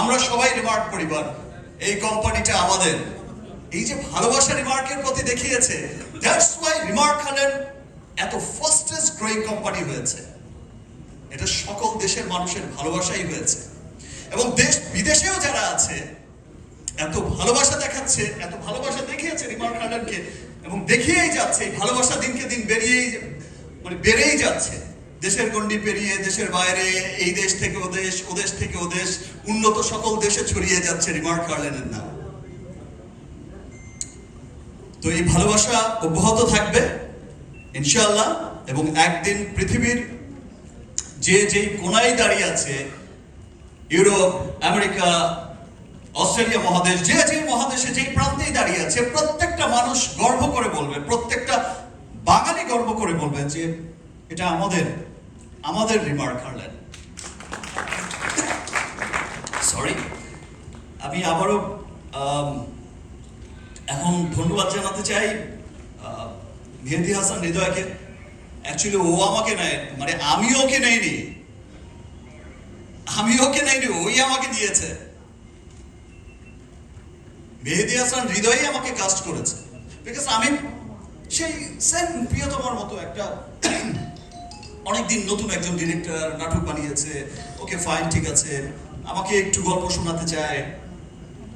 আমরা সবাই রিমার্ক পরিবার। এই কোম্পানিটা আমাদের। এই যে ভালোবাসা রিমার্কের প্রতি দেখিয়েছে দ্যাটস ওয়াই রিমার্ক হলেন এত ফাস্টেস্ট গ্রোয়িং কোম্পানি হয়েছে। এটা সকল দেশের মানুষের ভালোবাসাই হয়েছে। এবং দেশ বিদেশেও যারা আছে, এত ভালোবাসা দেখাচ্ছে, এত ভালোবাসা দেখিয়েছে রিমার্ক হার্ডানকে এবং দেখিয়েই যাচ্ছে, এই ভালোবাসা দিনকে দিন বেরিয়েই মানে বেড়েই যাচ্ছে। দেশের গণ্ডি পেরিয়ে দেশের বাইরে, এই দেশ থেকে ও দেশ ও দেশ থেকে ও দেশ, উন্নত সকল দেশে ছড়িয়ে যাচ্ছে রিমার্ক হার্লেনের নাম। তো এই ভালোবাসা অব্যাহত থাকবে, ইনশাআল্লাহ, এবং একদিন পৃথিবীর যে যেই কোনায় দাঁড়িয়ে আছে, ইউরোপ, আমেরিকা, অস্ট্রেলিয়া মহাদেশ, যে যে মহাদেশে যেই প্রান্তেই দাঁড়িয়ে আছে, প্রত্যেকটা মানুষ গর্ব করে বলবে, প্রত্যেকটা বাঙালি গর্ব করে বলবে যে এটা আমাদের আমাদের রিমার্ক হারলেন। সরি আমি আবারও এখন ধন্যবাদ জানাতে চাই মেহেদি হাসান হৃদয়কে। অ্যাকচুয়ালি ও আমাকে নেয় মানে আমি ওকে নেইনি। আমি ওকে নেইনি, ওই আমাকে দিয়েছে। মেহেদি হাসান হৃদয়ই আমাকে কাস্ট করেছে। বিকজ আমি সেই সেম প্রিয়তমার মতো একটা অনেকদিন নতুন একজন ডিরেক্টর নাটক বানিয়েছে। ওকে ফাইন ঠিক আছে। আমাকে একটু গল্প শোনাতে চায়।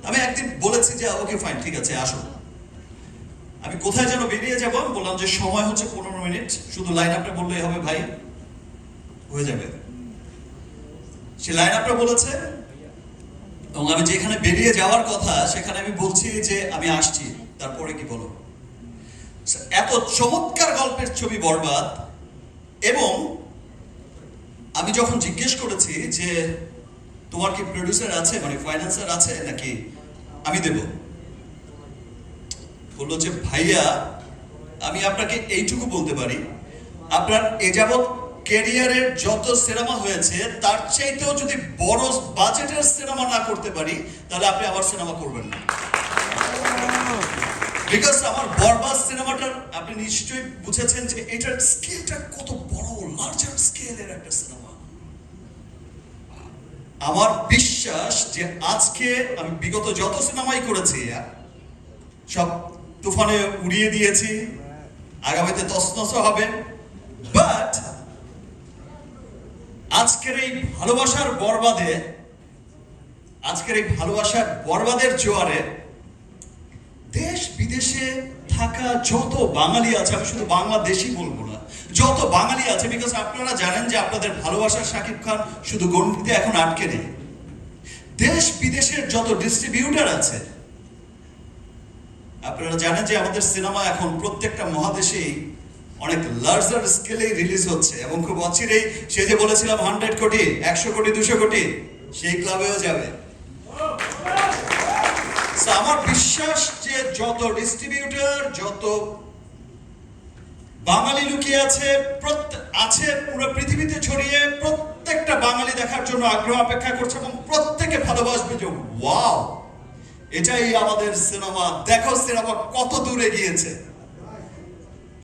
আমি একদিন বলেছি যে, ওকে ফাইন ঠিক আছে, আসো। আমি কোথায় যেন বেরিয়ে যাব? বললাম যে, সময় হচ্ছে পনেরো মিনিট। শুধু লাইন আপটা বললেই হবে, ভাই। হয়ে যাবে। সে লাইন আপটা বলেছে। এবং আমি যেখানে বেরিয়ে যাওয়ার কথা, সেখানে আমি বলছি যে, আমি আসছি। তারপরে কি বলো? এত চমৎকার গল্পের ছবি বরবাদ। আমি যখন জিজ্ঞেস করেছি যে, তোমার কি প্রডিউসার আছে মানে ফাইন্যান্সার আছে, নাকি আমি দেব? বলল যে, ভাইয়া, আমি আপনাকে এইটুকু বলতে পারি। আপনার এ যাবৎ ক্যারিয়ারের যত সিনেমা হয়েছে, তার চাইতেও যদি বড় বাজেটের সিনেমা না করতে পারি, তাহলে আপনি আবার সিনেমা করবেন না। বিকজ আমার বরবাদ সিনেমাটার, আপনি নিশ্চয়ই বুঝেছেন যে, এটার স্কেলটা কত বড় লার্জার স্কেলের একটা সিনেমা। আমার বিশ্বাস যে আজকে আমি বিগত যত সিনেমাই করেছি সব তুফানে উড়িয়ে দিয়েছি, আগামীতে তসনস হবে। বাট আজকের এই ভালোবাসার বরবাদে, আজকের এই ভালোবাসার বরবাদের জোয়ারে দেশ বিদেশে থাকা যত বাঙালি আছে, আমি শুধু বাংলাদেশই বলব যত বাঙালি আছে বিকজ আপনারা জানেন যে আপনাদের ভালোবাসার শাকিব খান শুধু গণ্ডিতে এখন আটকে নেই। দেশ বিদেশের যত ডিস্ট্রিবিউটার আছে, আপনারা জানেন যে আমাদের সিনেমা এখন প্রত্যেকটা মহাদেশেই অনেক লার্জার স্কেলে রিলিজ হচ্ছে। এবং খুব অচিরেই সে যে বলেছিলাম হান্ড্রেড কোটি, একশো কোটি, দুশো কোটি, সেই ক্লাবেও যাবে। আমার বিশ্বাস যে যত ডিস্ট্রিবিউটার যত বাঙালি লুকিয়ে আছে আছে পুরো পৃথিবীতে ছড়িয়ে, প্রত্যেকটা বাঙালি দেখার জন্য আগ্রহ অপেক্ষা করছে এবং প্রত্যেকে ভালোবাসবে যে, ওয়াও, এটাই আমাদের সিনেমা। দেখো সিনেমা কত দূরে গিয়েছে